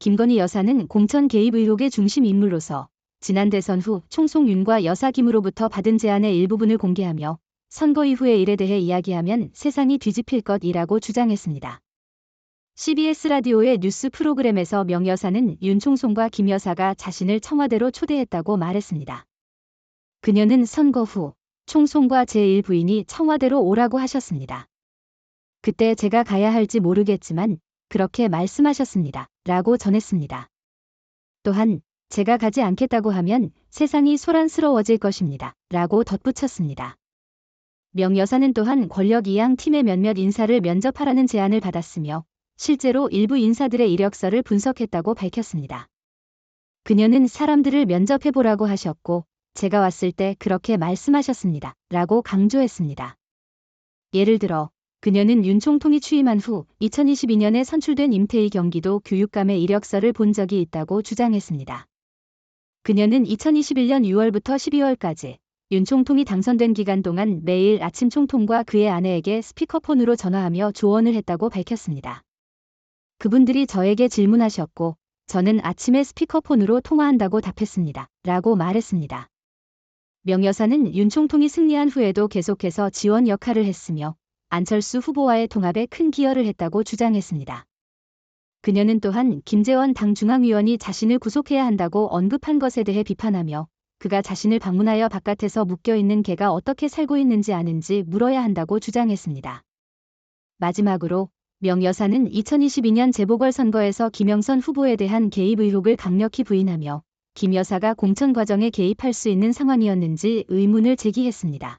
김건희 여사는 공천 개입 의혹의 중심 인물로서 지난 대선 후 총송윤과 여사 김으로부터 받은 제안의 일부분을 공개하며 선거 이후의 일에 대해 이야기하면 세상이 뒤집힐 것이라고 주장했습니다. CBS 라디오의 뉴스 프로그램에서 명 여사는 윤 총송과 김 여사가 자신을 청와대로 초대했다고 말했습니다. 그녀는 선거 후 총송과 제1부인이 청와대로 오라고 하셨습니다. 그때 제가 가야 할지 모르겠지만 그렇게 말씀하셨습니다. 라고 전했습니다. 또한 제가 가지 않겠다고 하면 세상이 소란스러워질 것입니다. 라고 덧붙였습니다. 명 여사는 또한 권력 이양 팀의 몇몇 인사를 면접하라는 제안을 받았으며 실제로 일부 인사들의 이력서를 분석했다고 밝혔습니다. 그녀는 사람들을 면접해보라고 하셨고 제가 왔을 때 그렇게 말씀하셨습니다. 라고 강조했습니다. 예를 들어 그녀는 윤 총통이 취임한 후 2022년에 선출된 임태희 경기도 교육감의 이력서를 본 적이 있다고 주장했습니다. 그녀는 2021년 6월부터 12월까지 윤 총통이 당선된 기간 동안 매일 아침 총통과 그의 아내에게 스피커폰으로 전화하며 조언을 했다고 밝혔습니다. 그분들이 저에게 질문하셨고 저는 아침에 스피커폰으로 통화한다고 답했습니다. 라고 말했습니다. 명 여사는 윤 총통이 승리한 후에도 계속해서 지원 역할을 했으며 안철수 후보와의 통합에 큰 기여를 했다고 주장했습니다. 그녀는 또한 김재원 당 중앙위원이 자신을 구속해야 한다고 언급한 것에 대해 비판하며 그가 자신을 방문하여 바깥에서 묶여있는 개가 어떻게 살고 있는지 아는지 물어야 한다고 주장했습니다. 마지막으로 명 여사는 2022년 재보궐선거에서 김영선 후보에 대한 개입 의혹을 강력히 부인하며 김 여사가 공천 과정에 개입할 수 있는 상황이었는지 의문을 제기했습니다.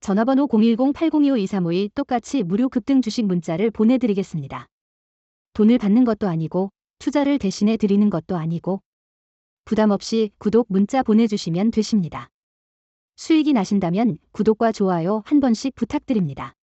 전화번호 010-8025-2352 똑같이 무료 급등 주식 문자를 보내드리겠습니다. 돈을 받는 것도 아니고 투자를 대신해 드리는 것도 아니고 부담 없이 구독 문자 보내주시면 되십니다. 수익이 나신다면 구독과 좋아요 한 번씩 부탁드립니다.